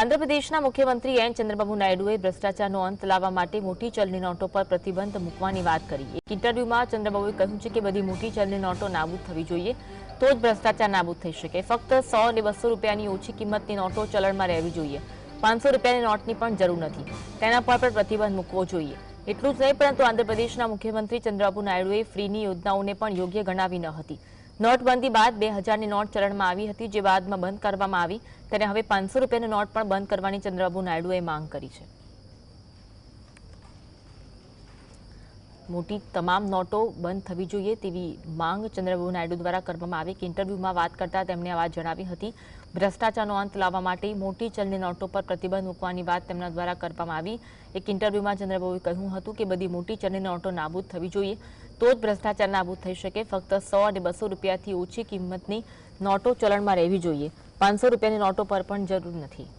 આંધ્રપ્રદેશના મુખ્યમંત્રી એન ચંદ્રબાબુ નાયડુએ ભ્રષ્ટાચારનો અંત લાવવા માટે મોટી ચલણી નોટો પર પ્રતિબંધ મૂકવાની વાત કરી. એક ઇન્ટરવ્યુમાં ચંદ્રબાબુએ કહ્યું છે કે બધી મોટી ચલણી નોટો નાબૂદ થવી જોઈએ, તો જ ભ્રષ્ટાચાર નાબૂદ થઈ શકે. ફક્ત સો અને બસો રૂપિયાની ઓછી કિંમતની નોટો ચલણમાં રહેવી જોઈએ. પાંચસો રૂપિયાની નોટની પણ જરૂર નથી. તેના પર પણ પ્રતિબંધ મૂકવો જોઈએ. એટલું જ નહીં, પરંતુ આંધ્રપ્રદેશના મુખ્યમંત્રી ચંદ્રબાબુ નાયડુએ ફ્રીની યોજનાઓને પણ યોગ્ય ગણાવી ન હતી. નોટબંધી બાદ બે હજારની નોટ ચલણમાં આવી હતી જે બાદમાં બંધ કરવામાં આવી. ત્યારે હવે પાંચસો રૂપિયાની નોટ પણ બંધ કરવાની ચંદ્રબાબુ નાયડુએ માંગ કરી છે. મોટી તમામ નોટો બંધ થવી જોઈએ તેવી માંગ ચંદ્રબાબુ નાયડુ દ્વારા કરવામાં આવી કે ઇન્ટરવ્યુમાં વાત કરતા તેમણે આ વાત જણાવી હતી. ભ્રષ્ટાચારનો અંત લાવવા માટે મોટી ચલણી નોટો પર પ્રતિબંધ મૂકવાની વાત તેમના દ્વારા કરવામાં આવી. એક ઇન્ટરવ્યુમાં ચંદ્રબાબુએ કહ્યું હતું કે બધી મોટી ચલણી નોટો નાબૂદ થવી જોઈએ. તો જ ભ્રષ્ટાચાર નાબૂદ થઈ શકે. ફક્ત સો અને બસો રૂપિયાથી ઓછી કિંમતની નોટો ચલણમાં રહેવી જોઈએ. પાંચસો રૂપિયાની નોટો પર પણ જરૂર નથી.